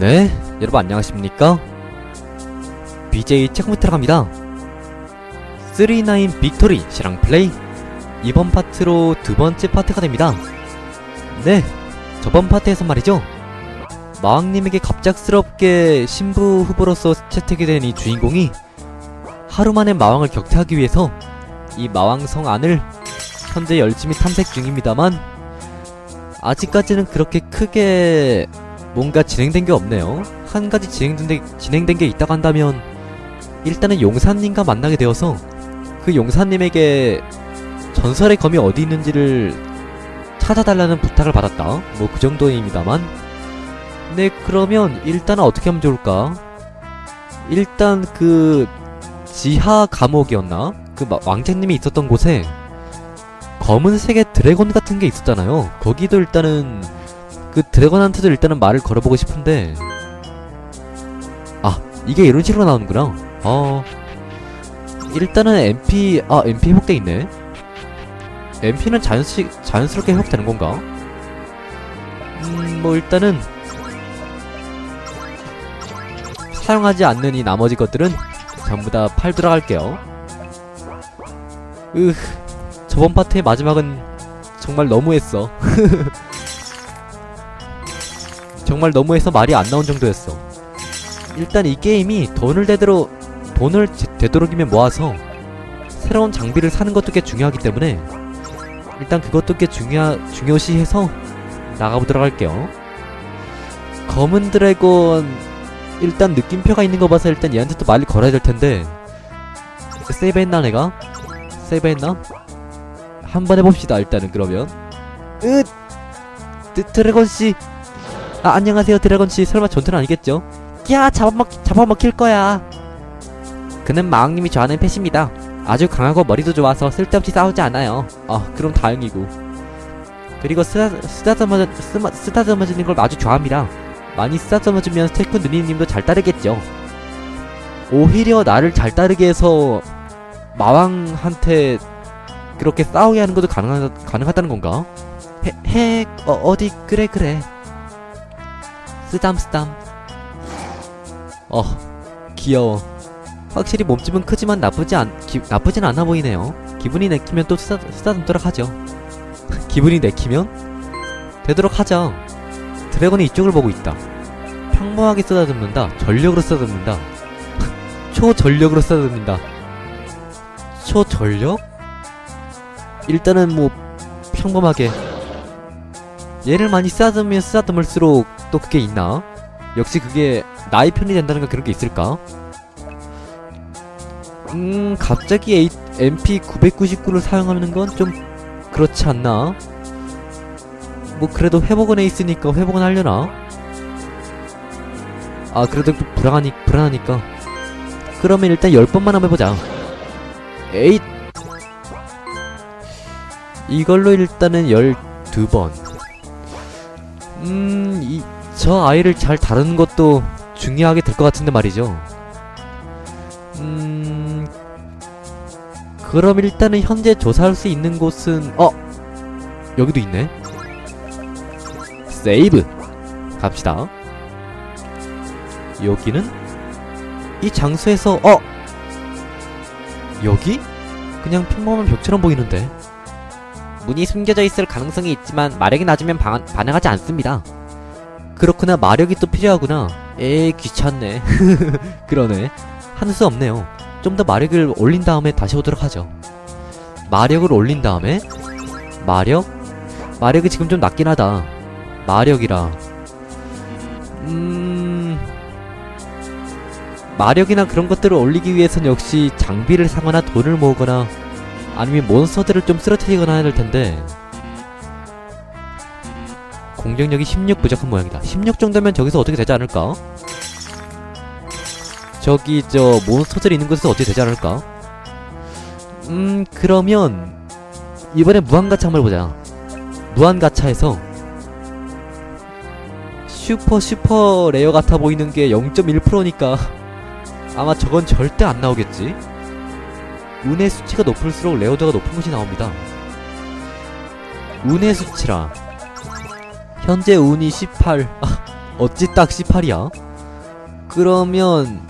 네, 여러분 안녕하십니까? BJ 체크부터 갑니다. 39 빅토리 시랑 플레이 이번 파트로 두 번째 파트가 됩니다. 네, 저번 파트에서 말이죠. 마왕님에게 갑작스럽게 신부 후보로서 채택이 된 이 주인공이 하루 만에 마왕을 격퇴하기 위해서 이 마왕성 안을 현재 열심히 탐색 중입니다만 아직까지는 그렇게 크게 뭔가 진행된 게 없네요. 한 가지 진행된, 게- 진행된 게 있다고 한다면 일단은 용사님과 만나게 되어서 그 용사님에게 전설의 검이 어디 있는지를 찾아달라는 부탁을 받았다. 뭐 그 정도입니다만. 네, 그러면 일단은 어떻게 하면 좋을까? 일단 그 지하 감옥이었나? 그 마- 왕자님이 있었던 곳에 검은색의 드래곤 같은 게 있었잖아요. 거기도 일단은 그 드래곤한테도 일단은 말을 걸어보고 싶은데. 아 이게 이런 식으로 나오는구나. 어. 일단은 MP 아 MP 회복돼 있네. MP는 자연스, 자연스럽게 회복되는 건가? 음 뭐 일단은 사용하지 않는 이 나머지 것들은 전부 다 팔 들어갈게요. 으 저번 파트의 마지막은 정말 너무했어 정말 너무해서 말이 안 나온 정도였어. 일단 이 게임이 돈을 되도록 돈을 제- 되도록이면 모아서 새로운 장비를 사는 것도 꽤 중요하기 때문에 일단 그것도 꽤 중요 중요시해서 나가보도록 할게요. 검은 드래곤 일단 느낌표가 있는 거 봐서 일단 얘한테 또 말을 걸어야 될 텐데 세이브했나 내가? 세이브했나? 한번 해봅시다 일단은 그러면 으 드, 드래곤 씨 아 안녕하세요. 드래곤씨. 설마 전투는 아니겠죠? 야 잡아먹 잡아먹힐 거야. 그는 마왕님이 좋아하는 펫입니다. 아주 강하고 머리도 좋아서 쓸데없이 싸우지 않아요. 아 그럼 다행이고. 그리고 쓰다, 쓰다듬어 쓰마, 쓰다듬어주는 걸 아주 좋아합니다. 많이 쓰다듬어주면 스테이크 누니님도 잘 따르겠죠. 오히려 나를 잘 따르게 해서 마왕한테 그렇게 싸우게 하는 것도 가능하, 가능하다는 건가? 헤, 헤, 어, 어디, 그래, 그래. 쓰담쓰담. 어 귀여워. 확실히 몸집은 크지만 나쁘지 않 기, 나쁘진 않아 보이네요. 기분이 내키면 또 쓰다, 쓰다듬도록 하죠. 기분이 내키면? 되도록 하죠 드래곤이 이쪽을 보고 있다. 평범하게 쓰다듬는다. 전력으로 쓰다듬는다. 초전력으로 쓰다듬는다. 초전력? 일단은 뭐 평범하게 얘를 많이 쓰다듬으면 쓰다듬을수록 또 그게 있나? 역시 그게 나의 편이 된다는 건 그런 게 있을까? 음, 갑자기 MP 999를 사용하는 건 좀 그렇지 않나? 뭐 그래도 회복은 해 있으니까 회복은 하려나? 아 그래도 또 불안하니 불안하니까 그러면 일단 10번만 한번 해보자 에잇 이걸로 일단은 12번 음, 이, 저 아이를 잘 다루는 것도 중요하게 될 것 같은데 말이죠. 음, 그럼 일단은 현재 조사할 수 있는 곳은, 어! 여기도 있네. 세이브! 갑시다. 여기는? 이 장소에서, 어! 여기? 그냥 평범한 벽처럼 보이는데. 문이 숨겨져 있을 가능성이 있지만 마력이 낮으면 방, 반응하지 않습니다. 그렇구나 마력이 또 필요하구나. 에이 귀찮네. 그러네. 하는 수 없네요. 좀 더 마력을 올린 다음에 다시 오도록 하죠. 마력을 올린 다음에 마력? 마력이 지금 좀 낮긴 하다. 마력이라. 음... 마력이나 그런 것들을 올리기 위해선 역시 장비를 사거나 돈을 모으거나 아니면 몬스터들을 좀 쓰러뜨리거나 해야 될 텐데 공격력이 16 부족한 모양이다 16 정도면 저기서 어떻게 되지 않을까? 저기 저 몬스터들 있는 곳에서 어떻게 되지 않을까? 음 그러면 이번에 무한가차 한번 해보자 무한가차에서 슈퍼 슈퍼 레어 같아 보이는 게 0.1%니까 아마 저건 절대 안 나오겠지? 운의 수치가 높을수록 레어도가 높은 것이 나옵니다. 운의 수치라. 현재 운이 18. 아, 어찌 딱 18이야? 그러면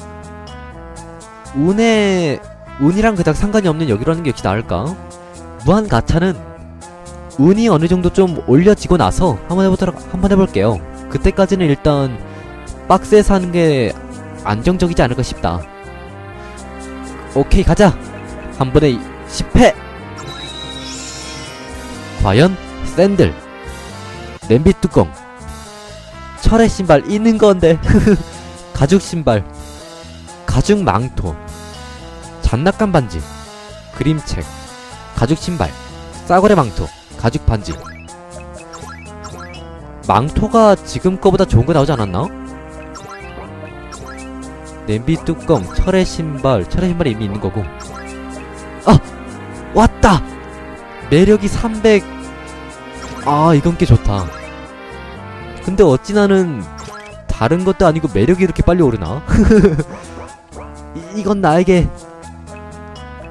운에 운이랑 그닥 상관이 없는 여기로 하는 게 역시 나을까? 무한 가차는 운이 어느 정도 좀 올려지고 나서 한번 해보도록 한번 해볼게요. 그때까지는 일단 박스에서 하는 게 안정적이지 않을까 싶다. 오케이 가자. 한 번에 10회. 과연 샌들, 냄비 뚜껑, 철의 신발 있는 건데 가죽 신발, 가죽 망토, 장난감 반지, 그림책, 가죽 신발, 싸구려 망토, 가죽 반지. 망토가 지금 거보다 좋은 거 나오지 않았나? 냄비 뚜껑, 철의 신발, 철의 신발이 이미 있는 거고. 아! 왔다! 매력이 300. 아, 이건 꽤 좋다. 근데 어찌 나는 다른 것도 아니고 매력이 이렇게 빨리 오르나? 이, 이건 나에게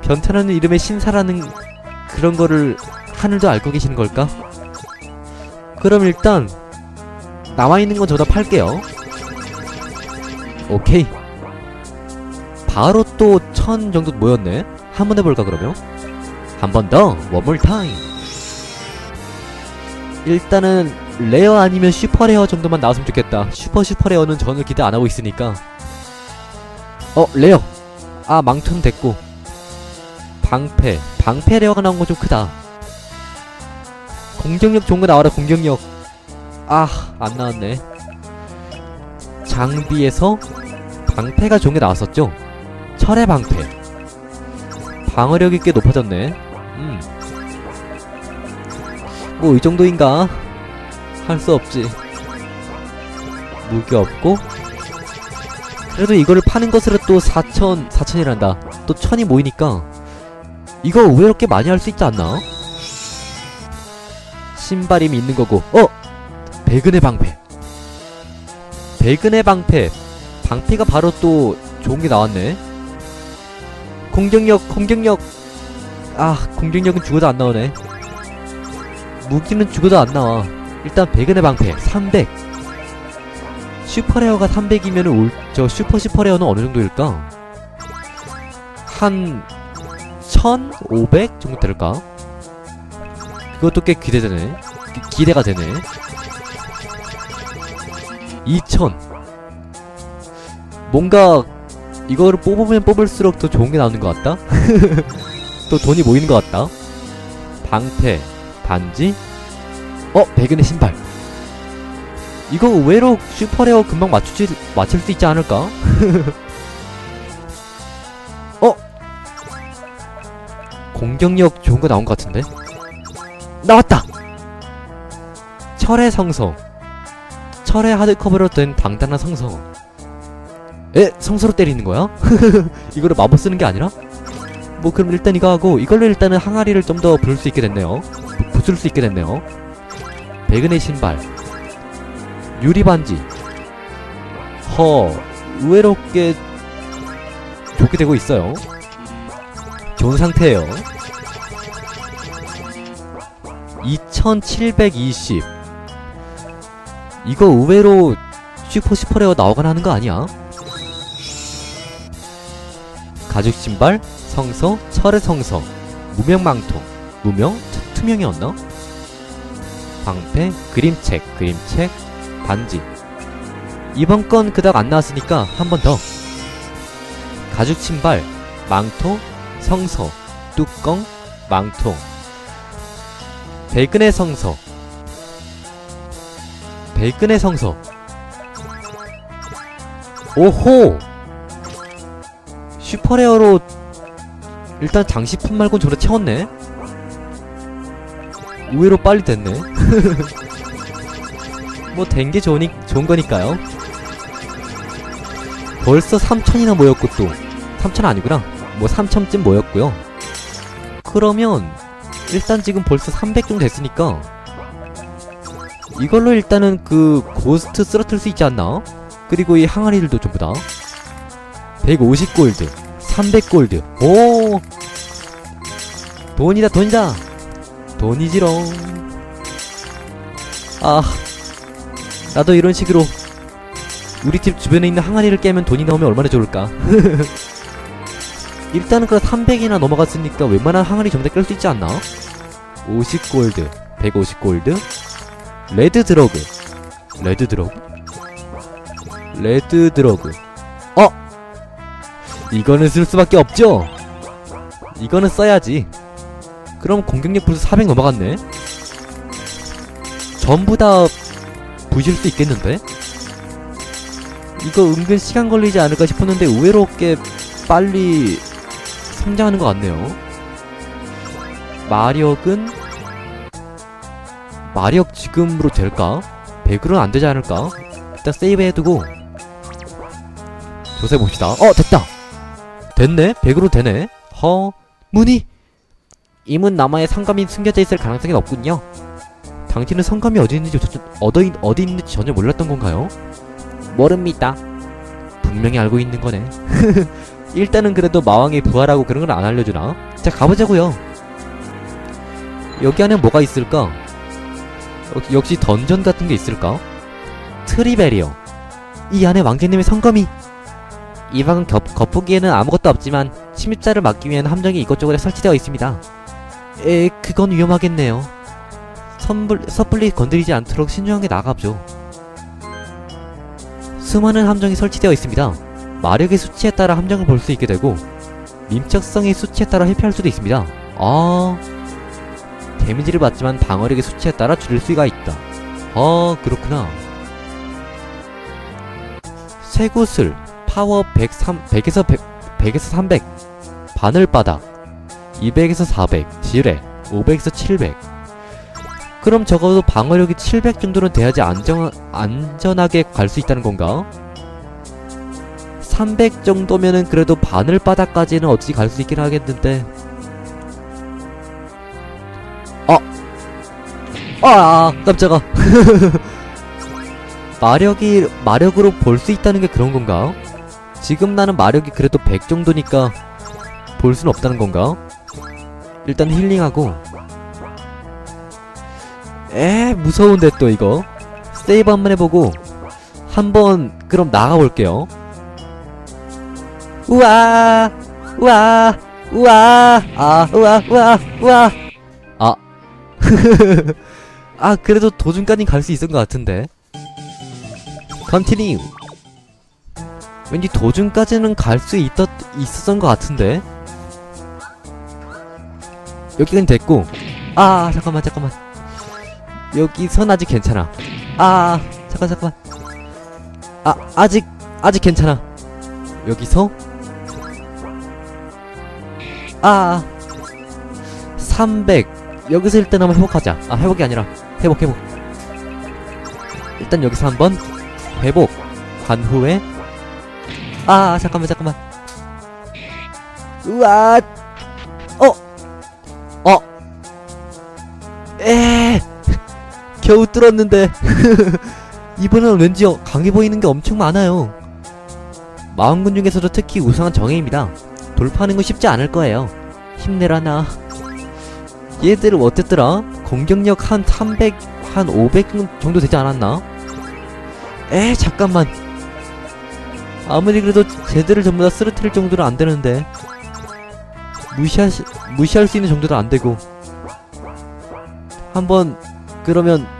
변태라는 이름의 신사라는 그런 거를 하늘도 알고 계시는 걸까? 그럼 일단 남아있는 건 저다 팔게요. 오케이. 바로 또 천 정도 모였네. 한번 해볼까 그러면? 한 번 더, 원몰 타임. 일단은 레어 아니면 슈퍼 레어 정도만 나왔으면 좋겠다. 슈퍼 슈퍼 레어는 저는 기대 안 하고 있으니까. 어, 레어. 아, 망토는 됐고. 방패. 방패 레어가 나온 건 좀 크다. 공격력 좋은 거 나와라, 공격력. 아, 안 나왔네. 장비에서 방패가 좋은 게 나왔었죠? 철의 방패. 방어력이 꽤 높아졌네. 음. 뭐, 이 정도인가? 할 수 없지. 무기 없고. 그래도 이거를 파는 것으로 또 4천, 4천이란다. 또 천이 모이니까. 이거 꽤 많이 할 수 있지 않나? 신발이 있는 거고. 어! 배근의 방패. 배근의 방패. 방패가 바로 또 좋은 게 나왔네. 공격력, 공격력. 아, 공격력은 죽어도 안 나오네. 무기는 죽어도 안 나와. 일단 배근의 방패 300. 슈퍼레어가 300이면 올, 저 슈퍼 슈퍼레어는 어느 정도일까? 한 1500 정도 될까? 그것도 꽤 기대되네. 기, 기대가 되네. 2000. 뭔가 이거를 뽑으면 뽑을수록 더 좋은 게 나오는 것 같다? 또 돈이 모이는 것 같다? 방패, 반지, 어, 백은의 신발. 이거 의외로 슈퍼레어 금방 맞추지, 맞출 수 있지 않을까? 어? 공격력 좋은 거 나온 것 같은데? 나왔다! 철의 성서. 철의 하드커버로 된 당당한 성서. 에? 성서로 때리는 거야? 이거를 마법 쓰는 게 아니라? 뭐 그럼 일단 이거 하고 이걸로 일단은 항아리를 좀 더 부를 수 있게 됐네요. 부- 부술 수 있게 됐네요. 백은의 신발 유리 반지 허 의외로 꽤 좋게 되고 있어요 좋은 상태예요 2720 이거 의외로 슈퍼 슈퍼레어 나오거나 하는 거 아니야? 가죽 신발 성서 철의 성서 무명망토 무명 투- 투명이었나? 방패, 그림책, 그림책, 반지. 이번 건 그닥 안 나왔으니까 한 번 더. 가죽 신발, 망토, 성서, 뚜껑, 망토. 베이컨의 성서. 베이컨의 성서. 오호! 슈퍼레어로 일단 장식품 말곤 저래 채웠네? 의외로 빨리 됐네. 뭐 된 게 좋으니 좋은 거니까요. 벌써 3천이나 모였고 또 3천 아니구나. 뭐 3천쯤 모였고요. 그러면 일단 지금 벌써 300 정도 됐으니까 이걸로 일단은 그 고스트 쓰러틀 수 있지 않나? 그리고 이 항아리들도 전부 다 150 골드, 300 골드. 오 돈이다 돈이다. 돈이지롱. 아, 나도 이런 식으로 우리 집 주변에 있는 항아리를 깨면 돈이 나오면 얼마나 좋을까 일단은 그 300이나 넘어갔으니까 웬만한 항아리 전부 다깰 수 있지 않나? 50골드 150골드 레드 드러그 레드 드러그 레드 드러그 어? 이거는 쓸 수밖에 없죠? 이거는 써야지 그럼 공격력 벌써 400 넘어갔네. 전부 다 부실 수 있겠는데? 이거 은근 시간 걸리지 않을까 싶었는데 의외로 꽤 빨리 성장하는 것 같네요. 마력은? 마력 지금으로 될까? 100으로는 안 되지 않을까? 일단 세이브 해두고 조사해봅시다. 어 됐다! 됐네? 100으로 되네? 허 문이 이문 너머에 성검이 숨겨져 있을 가능성이 없군요 당신은 성검이 어디 있는지 저, 어디, 어디 있는지 전혀 몰랐던 건가요? 모릅니다 분명히 알고 있는 거네 일단은 그래도 마왕이 부활하고 그런 건 안 알려주나? 자 가보자고요 여기 안에 뭐가 있을까? 역- 역시 던전 같은 게 있을까? 트리베리어 이 안에 왕자님의 성검이 이 방은 겹, 겉보기에는 아무것도 없지만 침입자를 막기 위한 함정이 이것저것에 설치되어 있습니다 에 그건 위험하겠네요. 선불, 섣불리 건드리지 않도록 신중하게 나가보죠. 수많은 함정이 설치되어 있습니다. 마력의 수치에 따라 함정을 볼 수 있게 되고 민첩성의 수치에 따라 회피할 수도 있습니다. 아... 데미지를 받지만 방어력의 수치에 따라 줄일 수가 있다. 아, 그렇구나. 쇠구슬, 파워 103, 100에서 100, 100에서 300, 바늘바닥, 200에서 400, 지뢰, 500에서 700. 그럼 적어도 방어력이 700 정도는 돼야지 안정, 안전하게 갈 수 있다는 건가? 300 정도면은 그래도 바늘바닥까지는 어찌 갈 수 있긴 하겠는데. 아, 깜짝아. 마력이, 마력으로 볼 수 있다는 게 그런 건가? 지금 나는 마력이 그래도 100 정도니까 볼 수는 없다는 건가? 일단 힐링하고. 에, 무서운데 또 이거. 세이브 한번 해보고, 한번, 그럼 나가볼게요. 우와! 우와! 우와! 아, 우와, 우와, 우와! 아. 아 그래도 도중까지 갈 수 있을 것 같은데 컨티뉴 왠지 도중까지는 갈 수 있었, 있었던 것 같은데 여기까지 됐고. 아 잠깐만 잠깐만. 여기선 아직 괜찮아. 아 잠깐 잠깐만. 아 아직 아직 괜찮아. 여기서? 아. 300 여기서 일단 한번 회복하자. 아 회복이 아니라. 회복 회복. 일단 여기서 한번 회복. 간 후에. 아 잠깐만 잠깐만. 우와 겨우 뚫었는데. 이번엔 왠지 강해 보이는 게 엄청 많아요. 마왕군 중에서도 특히 우승한 정해입니다. 돌파하는 건 쉽지 않을 거예요. 힘내라 나. 얘들 어땠더라? 공격력 한 300, 한 500 정도 되지 않았나? 에 잠깐만. 아무리 그래도 쟤들을 전부 다 쓰러뜨릴 정도는 안 되는데. 무시할, 시- 무시할 수 있는 정도도 안 되고. 한번 그러면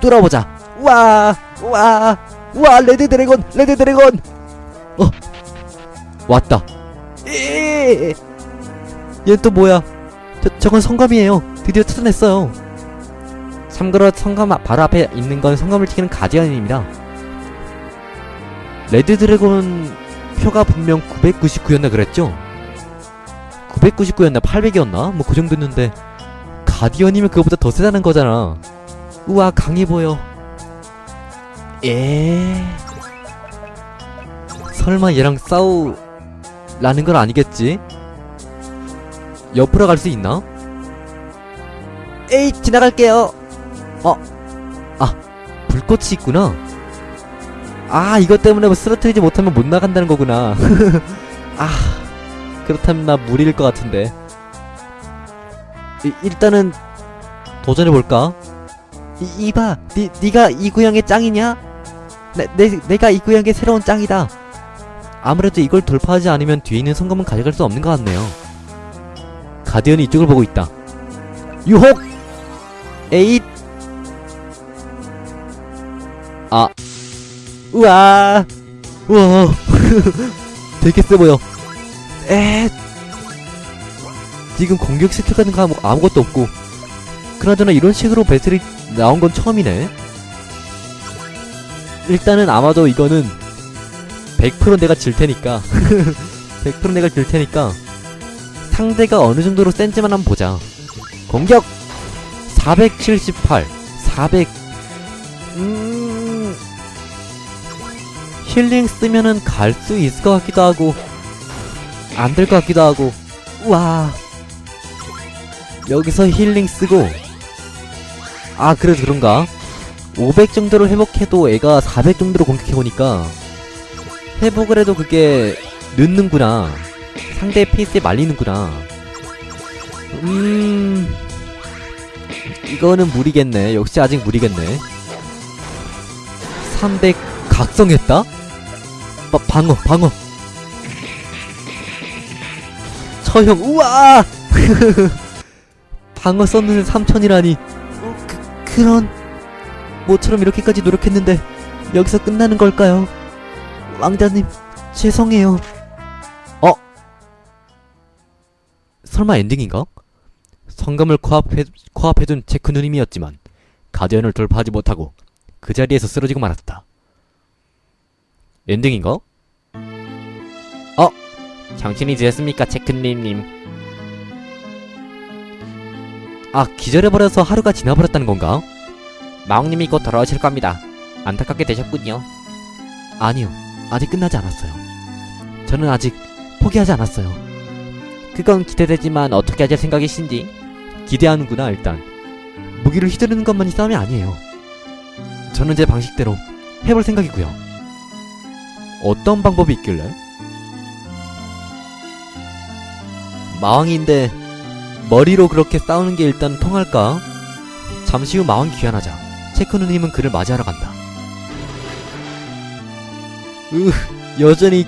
뚫어보자 와! 와! 와! 레드 드래곤! 레드 드래곤! 어! 왔다 얘또 뭐야 저, 저건 성검이에요. 드디어 찾아냈어요. 참고로 성검 앞- 바로 앞에 있는 건 성검을 지키는 가디언입니다. 레드 드래곤 표가 분명 999였나 그랬죠? 999였나 800이었나? 뭐 그 정도였는데 가디언이면 그거보다 더 세다는 거잖아. 우와 강해 보여. 에 설마 얘랑 싸우라는 건 아니겠지? 옆으로 갈 수 있나? 에이 지나갈게요 어? 아 불꽃이 있구나 아 이것 때문에 뭐 쓰러뜨리지 못하면 못 나간다는 거구나 아 그렇다면 나 무리일 것 같은데 이, 일단은 도전해볼까? 이, 이봐 니, 니가 이 구역의 짱이냐? 내, 내, 내가 이 구역의 새로운 짱이다. 아무래도 이걸 돌파하지 않으면 뒤에 있는 성검은 가져갈 수 없는 것 같네요. 가디언이 이쪽을 보고 있다. 유혹! 에잇! 아. 우와! 우와! 되게 세 보여. 에 지금 공격 스킬 같은 거 아무, 아무것도 없고. 그나저나 이런 식으로 배틀이 나온 건 처음이네. 일단은 아마도 이거는 100% 내가 질 테니까. 100% 내가 질 테니까 상대가 어느 정도로 센지만 한번 보자. 공격! 478 400 음... 힐링 쓰면은 갈 수 있을 것 같기도 하고 안 될 것 같기도 하고. 와. 여기서 힐링 쓰고 아 그래도 그런가? 500 정도로 회복해도 애가 400 정도로 공격해보니까 회복을 해도 그게 늦는구나. 상대 페이스에 말리는구나. 음... 이거는 무리겠네. 역시 아직 무리겠네. 300 각성했다? 바, 방어 방어. 처형 우와! 방어 썼는데 3000이라니 그, 그런 모처럼 이렇게까지 노력했는데 여기서 끝나는 걸까요? 왕자님 죄송해요. 어? 설마 엔딩인가? 성감을 코앞해, 코앞해둔 체크 누님이었지만 가디언을 돌파하지 못하고 그 자리에서 쓰러지고 말았다. 엔딩인가? 어? 정신이 드셨습니까 체크님님? 아 기절해버려서 하루가 지나버렸다는 건가? 마왕님이 곧 돌아오실 겁니다. 안타깝게 되셨군요. 아니요, 아직 끝나지 않았어요. 저는 아직 포기하지 않았어요. 그건 기대되지만 어떻게 하실 생각이신지? 기대하는구나, 일단. 무기를 휘두르는 것만이 싸움이 아니에요. 저는 제 방식대로 해볼 생각이고요. 어떤 방법이 있길래? 마왕인데 머리로 그렇게 싸우는 게 일단 통할까? 잠시 후 마왕 귀환하자. 체크 누님은 그를 맞이하러 간다. 으, 여전히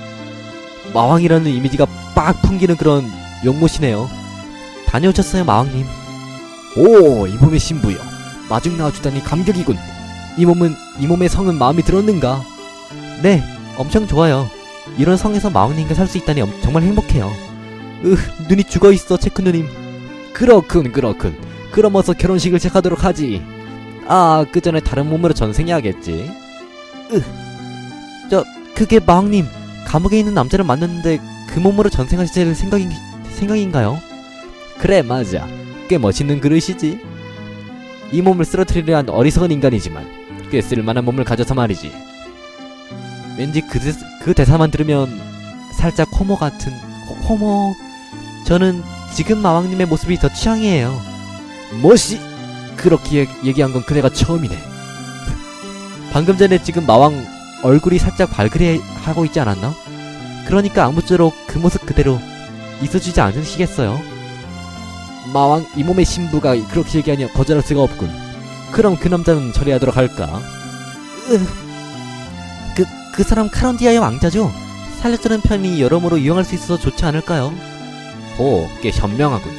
마왕이라는 이미지가 빡 풍기는 그런 용모시네요. 다녀오셨어요, 마왕님. 오, 이 몸의 신부여. 마중 나와주다니 감격이군. 이 몸은, 이 몸의 성은 마음에 들었는가? 네, 엄청 좋아요. 이런 성에서 마왕님과 살 수 있다니 엄- 정말 행복해요. 으, 눈이 죽어있어, 체크 누님. 그렇군, 그렇군. 그럼 어서 결혼식을 시작하도록 하지. 아, 그 전에 다른 몸으로 전생해야겠지. 으, 저, 그게 마왕님, 감옥에 있는 남자를 만났는데 그 몸으로 전생하실 생각인, 생각인가요? 그래, 맞아. 꽤 멋있는 그릇이지. 이 몸을 쓰러뜨리려 한 어리석은 인간이지만 꽤 쓸만한 몸을 가져서 말이지. 왠지 그, 대, 그 대사만 들으면 살짝 호모 같은, 호, 호모. 저는 지금 마왕님의 모습이 더 취향이에요. 뭐시? 그렇게 얘- 얘기한 건 그대가 처음이네. 방금 전에 지금 마왕 얼굴이 살짝 발그레 하고 있지 않았나? 그러니까 아무쪼록 그 모습 그대로 있어주지 않으시겠어요? 마왕 이 몸의 신부가 그렇게 얘기하니 거절할 수가 없군. 그럼 그 남자는 처리하도록 할까? 그, 그 사람 카론디아의 왕자죠? 살려주는 편이 여러모로 이용할 수 있어서 좋지 않을까요? 오, 꽤 현명하군.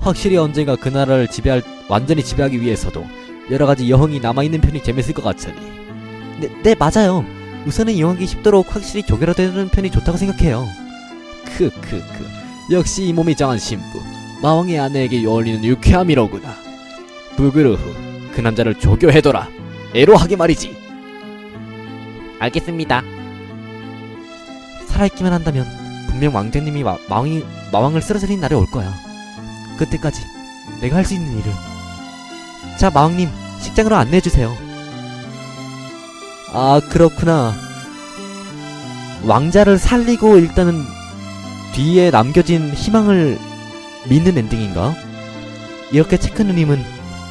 확실히 언젠가 그 나라를 지배할, 완전히 지배하기 위해서도 여러 가지 여흥이 남아있는 편이 재밌을 것 같으니. 네, 네, 맞아요. 우선은 이용하기 쉽도록 확실히 조결화되는 편이 좋다고 생각해요. 크크크. 역시 이 몸이 정한 신부. 마왕의 아내에게 어울리는 유쾌함이로구나. 부그르후. 그 남자를 조교해둬라. 애로하게 말이지. 알겠습니다. 살아있기만 한다면 분명 왕자님이 마, 마왕이, 마왕을 쓰러뜨린 날이 올 거야. 그때까지 내가 할 수 있는 일을. 자, 마왕님, 식장으로 안내해주세요. 아, 그렇구나. 왕자를 살리고 일단은 뒤에 남겨진 희망을 믿는 엔딩인가? 이렇게 체크 누님은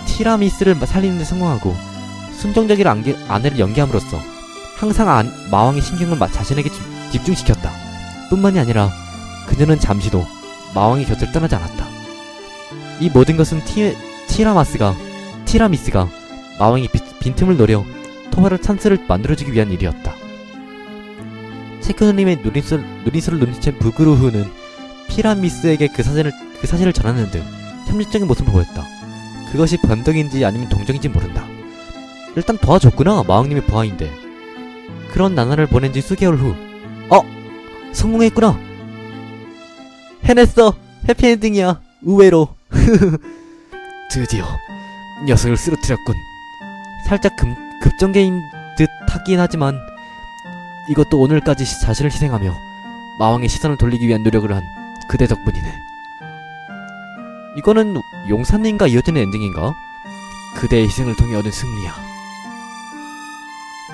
티라미스를 살리는 데 성공하고 순종적인 안개, 아내를 연기함으로써 항상 안- 마왕의 신경을 마- 자신에게 집- 집중시켰다. 뿐만이 아니라 그녀는 잠시도 마왕의 곁을 떠나지 않았다. 이 모든 것은 티, 티라마스가 티라미스가 마왕의 빈, 빈틈을 노려 토마를 찬스를 만들어주기 위한 일이었다. 체크누님의 누리술, 누리술을 눈치챈 부그루흐는 피라미스에게 그 사진을, 그 사실을 전하는 등 협력적인 모습을 보였다. 그것이 변덕인지 아니면 동정인지 모른다. 일단 도와줬구나, 마왕님의 부하인데. 그런 나날을 보낸 지 수개월 후, 어! 성공했구나! 해냈어! 해피엔딩이야! 의외로! 드디어 녀석을 쓰러뜨렸군. 살짝 급, 급전개인 듯 하긴 하지만 이것도 오늘까지 시- 자신을 희생하며 마왕의 시선을 돌리기 위한 노력을 한 그대 덕분이네. 이거는 용사님과 이어지는 엔딩인가? 그대의 희생을 통해 얻은 승리야.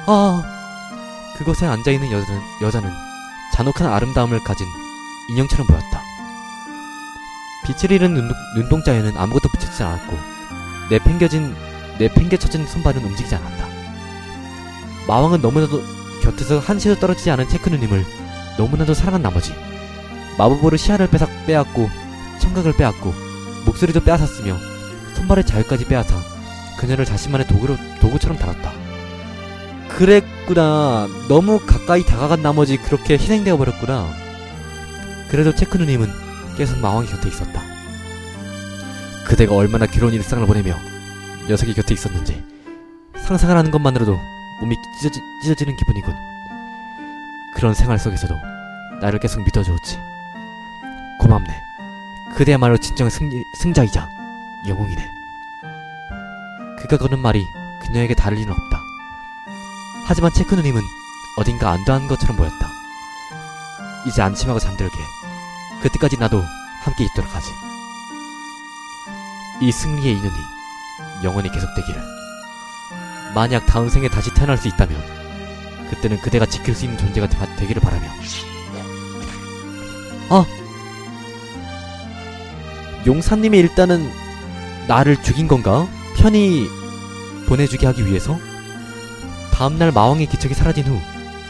아, 그곳에 앉아있는 여자는, 여자는 잔혹한 아름다움을 가진 인형처럼 보였다. 빛을 잃은 눈, 눈동 자에는 아무것도 붙이지 않았고 내팽겨진 내팽개쳐진 손발은 움직이지 않았다. 마왕은 너무나도 곁에서 한시도 떨어지지 않은 체크 누님을 너무나도 사랑한 나머지 마법으로 시야를 빼앗, 빼앗고 청각을 빼앗고 목소리도 빼앗았으며 손발의 자유까지 빼앗아 그녀를 자신만의 도구로, 도구처럼 다뤘다. 그랬구나. 너무 가까이 다가간 나머지 그렇게 희생되어 버렸구나. 그래도 체크 누님은 계속 마왕의 곁에 있었다. 그대가 얼마나 괴로운 일상을 보내며 녀석이 곁에 있었는지 상상을 하는 것만으로도 몸이 찢어지, 찢어지는 기분이군. 그런 생활 속에서도 나를 계속 믿어주었지. 고맙네. 그대야말로 진정한 승리, 승자이자 영웅이네. 그가 거는 말이 그녀에게 다를 리는 없다. 하지만 체크 누님은 어딘가 안도한 것처럼 보였다. 이제 안심하고 잠들게. 그때까지 나도 함께 있도록 하지. 이 승리의 인연이 영원히 계속되기를. 만약 다음 생에 다시 태어날 수 있다면 그때는 그대가 지킬 수 있는 존재가 되- 되기를 바라며. 아! 용사님이 일단은 나를 죽인 건가? 편히 보내주게 하기 위해서? 다음날 마왕의 기척이 사라진 후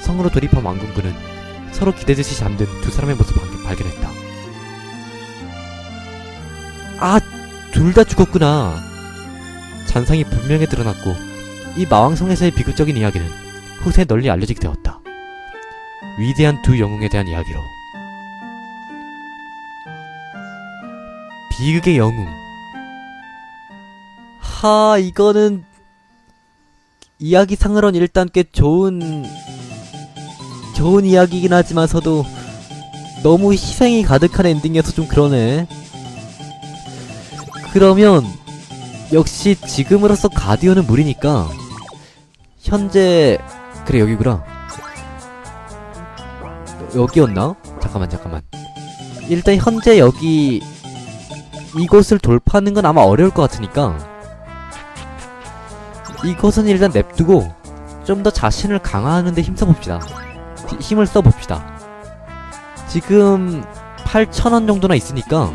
성으로 돌입한 왕군군은 서로 기대듯이 잠든 두 사람의 모습을 발견- 발견했다. 아, 둘 다 죽었구나. 잔상이 분명히 드러났고 이 마왕성에서의 비극적인 이야기는 후세에 널리 알려지게 되었다. 위대한 두 영웅에 대한 이야기로. 비극의 영웅. 하, 이거는 이야기상으론 일단 꽤 좋은 좋은 이야기이긴 하지만서도 너무 희생이 가득한 엔딩이어서 좀 그러네. 그러면 역시 지금으로서 가디언은 무리니까 현재 그래 여기구나. 여기였나? 잠깐만 잠깐만. 일단 현재 여기 이곳을 돌파하는 건 아마 어려울 것 같으니까 이것은 일단 냅두고 좀 더 자신을 강화하는 데 힘써봅시다. 히- 힘을 써봅시다. 지금 8,000원 정도나 있으니까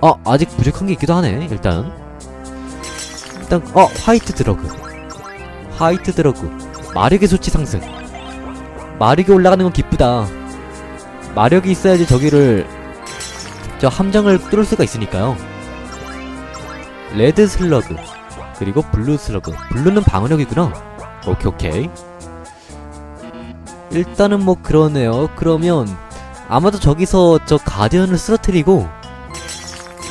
어 아직 부족한 게 있기도 하네 일단. 일단 어 화이트 드러그. 화이트 드러그. 마력의 수치 상승. 마력이 올라가는 건 기쁘다. 마력이 있어야지 저기를 저 함정을 뚫을 수가 있으니까요. 레드 슬러그 그리고 블루 슬러그. 블루는 방어력이구나. 오케이 오케이. 일단은 뭐 그러네요. 그러면 아마도 저기서 저 가디언을 쓰러뜨리고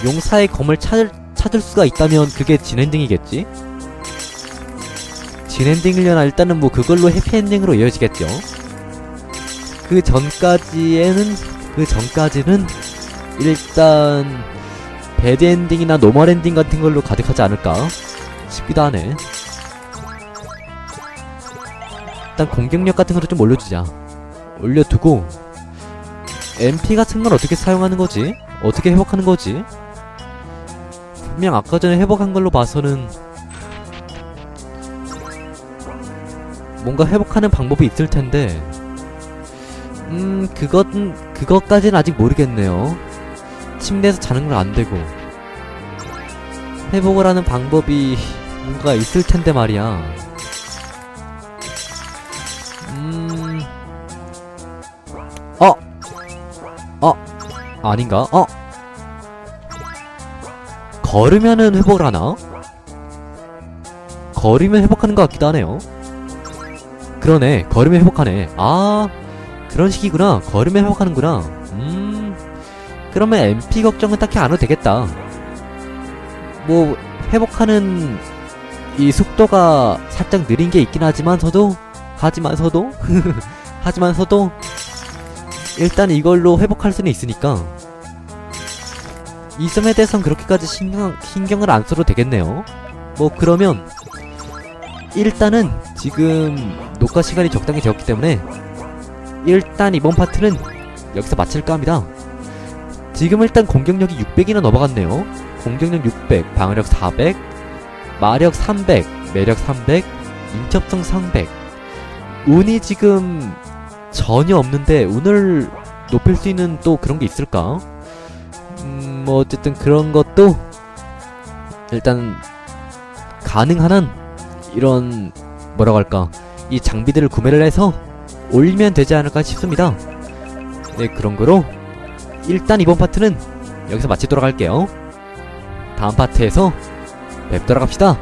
용사의 검을 찾을, 찾을 수가 있다면 그게 진엔딩이겠지? 진엔딩이려나 일단은 뭐 그걸로 해피엔딩으로 이어지겠죠. 그 전까지에는 그 전까지는 일단 배드엔딩이나 노멀엔딩 같은 걸로 가득하지 않을까 싶기도 하네 일단 공격력 같은 것도 좀 올려주자 올려두고 MP 같은 건 어떻게 사용하는 거지? 어떻게 회복하는 거지? 분명 아까 전에 회복한 걸로 봐서는 뭔가 회복하는 방법이 있을 텐데 음 그것은 그것까지는 아직 모르겠네요 침대에서 자는 건 안 되고 회복을 하는 방법이 뭔가 있을 텐데 말이야 음 어! 어! 아닌가? 어! 걸으면은 회복을 하나? 걸으면 회복하는 것 같기도 하네요. 그러네. 걸음에 회복하네. 아, 그런 식이구나. 걸음에 회복하는구나. 음, 그러면 MP 걱정은 딱히 안 해도 되겠다. 뭐, 회복하는 이 속도가 살짝 느린 게 있긴 하지만서도, 하지만서도, 하지만서도, 일단 이걸로 회복할 수는 있으니까, 이 점에 대해선 그렇게까지 신경, 신경을 안 써도 되겠네요. 뭐, 그러면, 일단은 지금 녹화 시간이 적당히 되었기 때문에 일단 이번 파트는 여기서 마칠까 합니다. 지금 일단 공격력이 600이나 넘어갔네요. 공격력 600, 방어력 400, 마력 300, 매력 300, 인첩성 300. 운이 지금 전혀 없는데 운을 높일 수 있는 또 그런 게 있을까? 음, 뭐 어쨌든 그런 것도 일단 가능한 한 이런 뭐라고 할까 이 장비들을 구매를 해서 올리면 되지 않을까 싶습니다. 네 그런 거로 일단 이번 파트는 여기서 마치도록 할게요. 다음 파트에서 뵙도록 합시다.